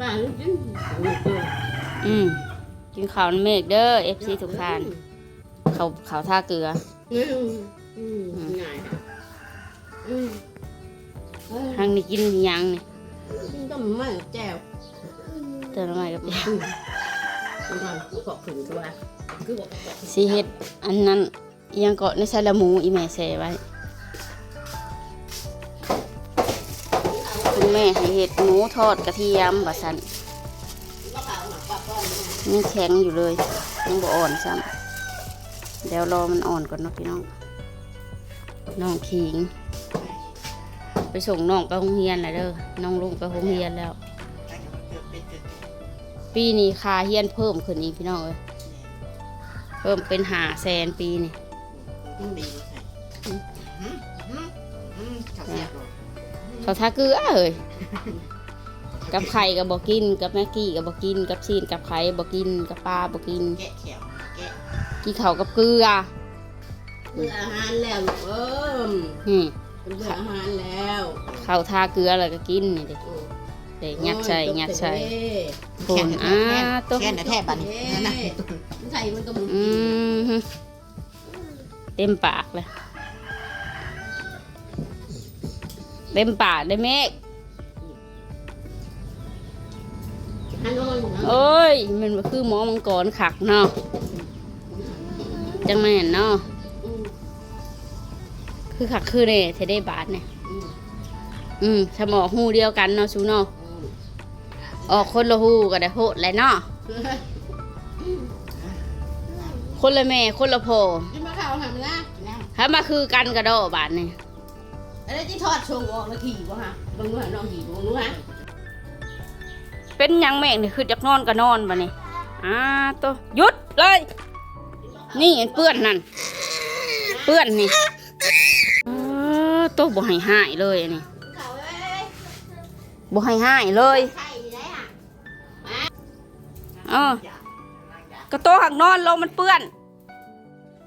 ป้าลูกจิ้นอืมกินข้าวน้ำเมฆเด้อ FC ทุกท่านเขาเขาท่าเกลืออืมอืมง่ายอืมทางนี้กินยังนี่กินก็ไม่แจ่วเติมน้ำมันกับอืมมันก็เกาะขึ้นตัวสีเฮ็ดอันนั้นยังเกาะในซาลาหมูอีแม่ใส่ไว้ แม่ให้เฮ็ดหมูทอดกระเทียมบะสันนักปลาป้อนนะยังแข็งอยู่เลยยังบ่อ่อนซ้ำเดี๋ยวรอมันอ่อนก่อนนะพี่น้องน้องขิง ไปส่งน้องไปโรงเรียนแล้วเด้อน้องลุงไปโรงเรียนแล้ว ปีนี้คาเฮียนเพิ่มขึ้นอีกพี่น้องเอ้ยเพิ่มเป็นหาแสนปีนี่ เขาทาเกลือเอ้ยกับไข่กับบอกิน กับแม่กี้กับบอกิน กับซีนกับไข่บอกิน กับปลาบอกินแกะแขวแกะกินข้าวกับเกลือเบื่ออาหารแล้วลูกเอิ่มอืมเบื่ออาหารแล้วข้าวทาเกลือแล้วก็กินนี่เด็กอืมเด็กยัดใส่ยัดใส่แขโคนนอ่าตัวแขนแทบบันเอ้นั่นน่ะยมันใส่มันก็มึงอืมฮึเต็มปากเลย เต็มปากเลยเมฆฮันโนนนะโอ้ย มันบ่คือหมอมังกรขักเนาะจังแม่นเนาะอืมคือขักคือเนี่ยเทได้บาทเนี่ยอืมอืมสมองหูเดียวกันเนาะซูเนาะอืมออกคนละหูก็ได้โหดแหละเนาะคนละแม่คนละพ่อกินมะขาวทำนะถ้ามาคือกันกระโดดบาทนี่ อะไรที่ทอดชงออกแล้วขี่วะฮะบางเมื่อน้องขี่บางนู้นฮะเป็นหยังแม่งนี่คือจักนอนก็นอนบานี่อ่าตัวหยุดเลย นี่เปื้อนนั่น เปื้อนนี่เออตัวบ่ให้หายเลยอันนี้เขาเอ้ยบ่ให้หายเลยไข่ไหนอะเออกระโตะหักนอนลงมันเปื้อน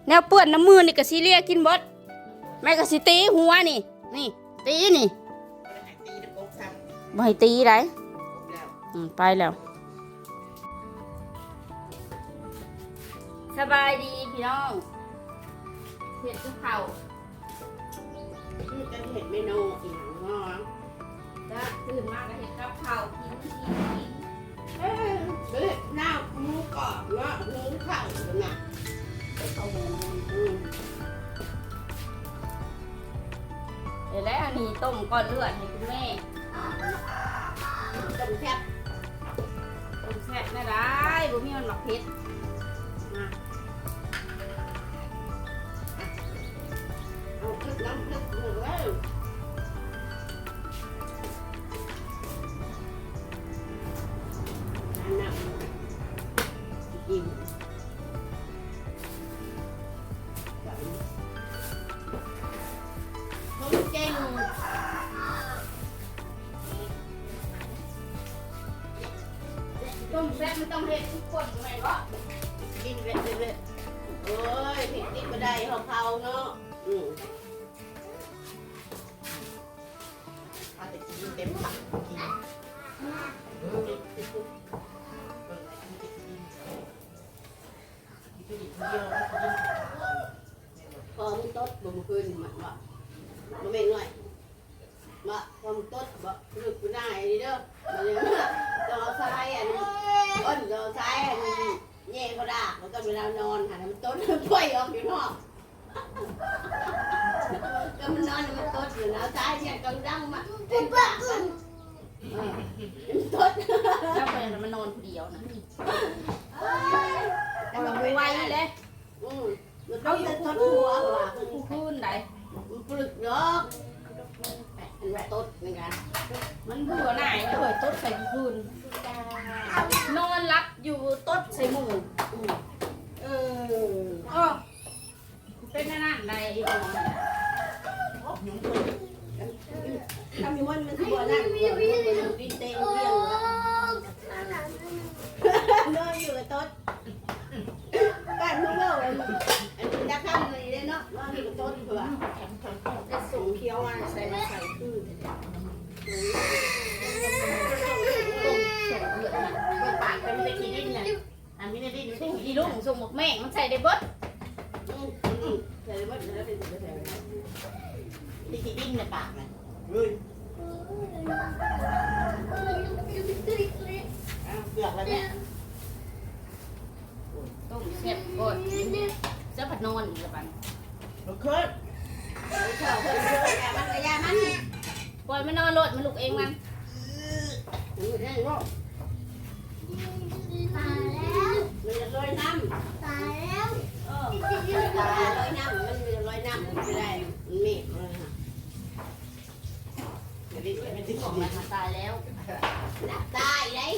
แนวเปื้อนน้ำมือนี่ก็สิเลียกินเบดแม่ก็สิตีหัวนี่ นี่ ตีนี่ตีตะกบทำบ่ให้ตีได้แล้วอืมไปแล้ว สบายดีพี่น้องเห็ดกับเขาวคือจะเห็นเมนูอีกอย่างว่าจ้ะตื่นมากก็เห็ดกับเขาวกินกินกินเอ้ยเฮ้ยหน้าหมูกรอบเนาะหมูไข่แล้วนะเอาหมู เดี๋ยวแล้วอันนี้ต้มก้อนเลือดให้คุณแม่ต้มแซ่บต้มแซ่บนะได้บุ้มีมันหมักเผ็ดมา มันต้องเห็ดทุกคนแม่นบ่กินเรื่อยๆโอ้ยผิดติดมาได้ของเขาเนาะอืมอาแต่กินเต็มปากกินพอมึงตดบ่มึงคืนมันว่าบ่แม่นหน่อยว่าพอมึงตดบ่ลึกกูได้นี่เด้อมันเลยจอซ้ายอันนี้อ้นจอซ้ายอันนี้ แย่ก็ได้แล้วก็เวลานอนหันมันตดป่วยออกอยู่นอกก็มันนอนมันตดอยู่แล้วซ้ายเนี่ยกำลังมาเต็มปากมันเออมันตดแล้วไปมันนอนผู้เดียวนะแต่มันไวไวเลเลยยอืมมันต้องเต้นทดหัวว่ะผู้คืนไดมันปลึกเนาะอันว่าตดเหมือนกันมันเบื่อหน่ายเบื่อตดใส่ผู้คืนนอนรับอยู่ตดใส่หมู่อืม เอออ้อเป็นอันนั่นใดอีกบ่ยุ้งเปิดถ้ามีวันมันตัวนั่นเดี๋ยวนดีเต็มเรียงนอนอยู่กับตดบ้านมึงเล่าอันอันนี้นักข้ามเลยเนาะนอนอยู่กับตดเผื่อจะส่งเคี้ยวมาใส่มาใส่คือ ส่ง ส่งหมกแม่งมันใส่ได้เบิด อืมอืมใส่ไว้แล้วเป็นตัวใส่ไว้ ที่ที่ดิ้นในปากมันเฮ้ยอ้าวเกือบแล้วเนี่ยต้มเสียบกดเสื้อผัดนอนอีกแล้วบัดลุกขึ้นเอาเข่าเพิ่มเพิ่มอย่ามันก็อย่ามันปล่อยมันนอนโลดมันลุกเองมันมันไม่ได้หรอกมันจะลอยน้ำเออตาลอยน้ำมันจะลอยน้ำมันไม่ได้มันเมฆเลยค่ะ ไม่ได้ไม่ได้บอกมันมาตายแล้ว ตายเลย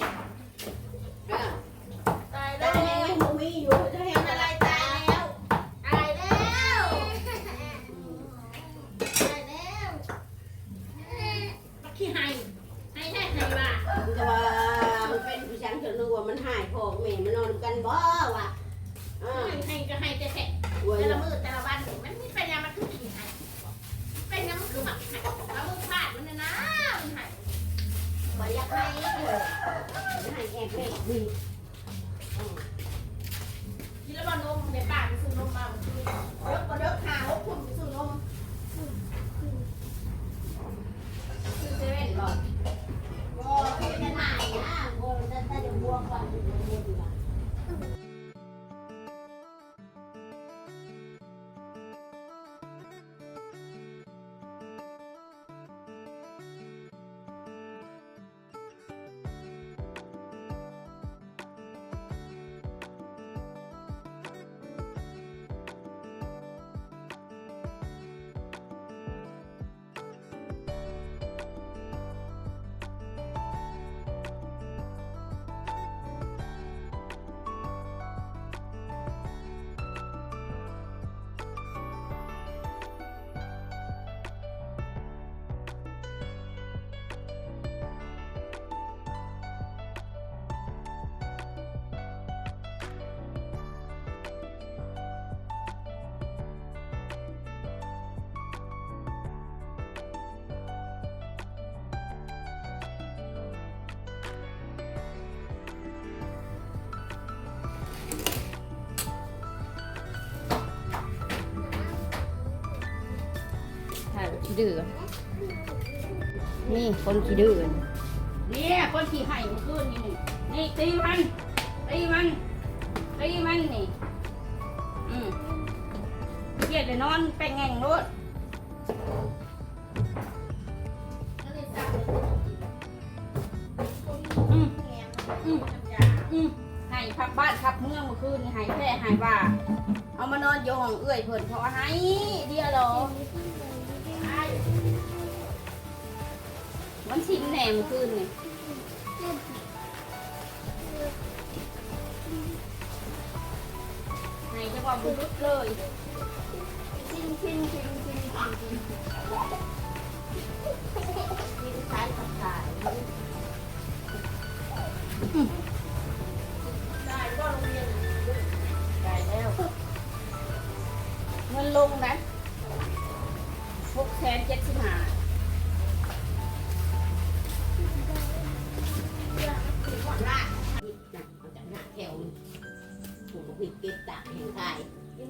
ขี้ดื้อนี่คนขี้ดื้อนี่คนขี้ไห้เมื่อคืนนี่นี่นี่ตีมันตีมันตีมันนี่อืมเครียดเลยนอนแป้งแง่งรถอืมอืมอืมให้พักบ้านพักเมืองเมื่อคืนนี่ให้แพ้ให้ว่า เอามานอนอยู่ห้องเอื้อยเพิ่นเพราะว่าให้เดียวเหรอ มันชิมแหนมขึ้นนี่ไหนจะว่าบุรุษเลยชิมชิมชิมชิมชิมชิมชิมขายผัดขายได้ก็โรงเรียนได้แล้ว เงินลงนะ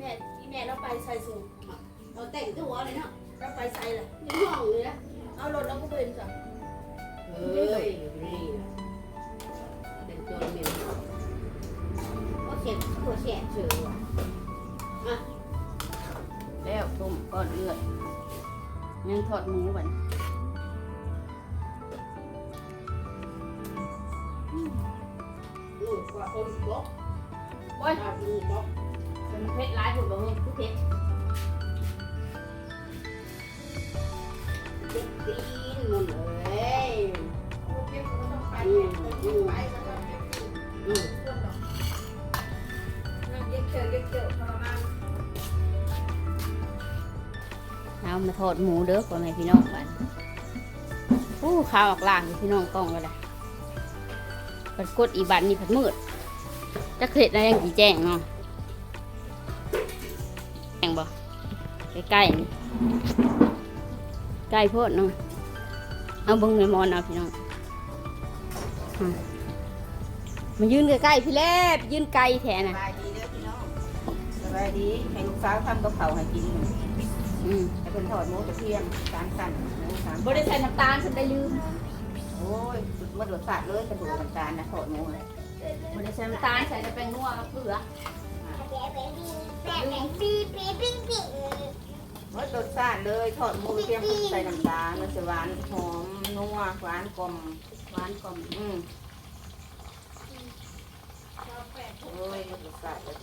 ม่อีแม่เราไปใส่สูงเราแต่งตัวเลยเนาะเราไปใส่เลยยังห้องเลยนะเอารถเราก็เป็นจ้ะเฮ้ยนี่นะแต่งตัวเหม็นก็เสียตัวเสียเฉยว่ะอะแล้วต้มก้อนเลือดยังทอดหมูบันลูกว่าอมบล็อกโอ้ยเอาลูกบล็อก มันเผ็ดร้ายผุดบ่เฮ้ยคือเผ็ดเจ็บตีนมันเลยเผ็ดก็ต้องไปอืมอืมไปแล้วก็เผ็ดอืมเพิ่มหรเย็ดเขียวเย็ดเขียวทรมานเอามาทอดหมูเด้อพ่อแม่พี่น้องบันอู้ข้าวออกล่างอยู่พี่น้องกล้องก็ได้ปัดกดอีบันนี่ผัดมืดจะเสร็จแล้วยังกี่แจ้งเนาะ แจ้งบ่ใกล้ๆนี่ใกล้โพดเนาะเอาเบิ้งในมอนเอาพี่น้องอะมายืนใกล้ๆพี่เล็บยืนไกลแทนสน่ะบายดีเด้อพี่น้บายดีให้ลูกสาวทำกับเขาวให้กินอืมให้เพิ่นทอดหมูกระเทียมสามสั่นหมูสามบ่ได้ใส่น้ำตาลฉันได้ลืมโอ้ยสุดมารสชาติเลยกระดูกน้ำตาลนะทอดหมูเลยบ่ได้ใส่น้ำตาลใส่แต่แป้งนัวกับเกลือ มารสชาติเลยทอดหมูกระเทียมใส่น้ำตาลมันจะหวานหอมนัวหวานกลมหวานกลมอืมโอ้ยรสชาติเลย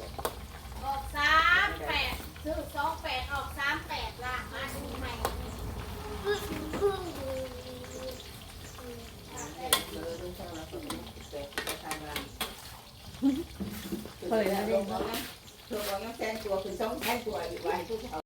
ออกสามแปดซื้อสองแปดออกสามแปดละมาดูใหม่เออดูเท่าไหร่ก็มีแลังเผยแล้วด้ งมานะลงมาแสนตัวคือสองแสนตัวอีกไว้ทุกเอา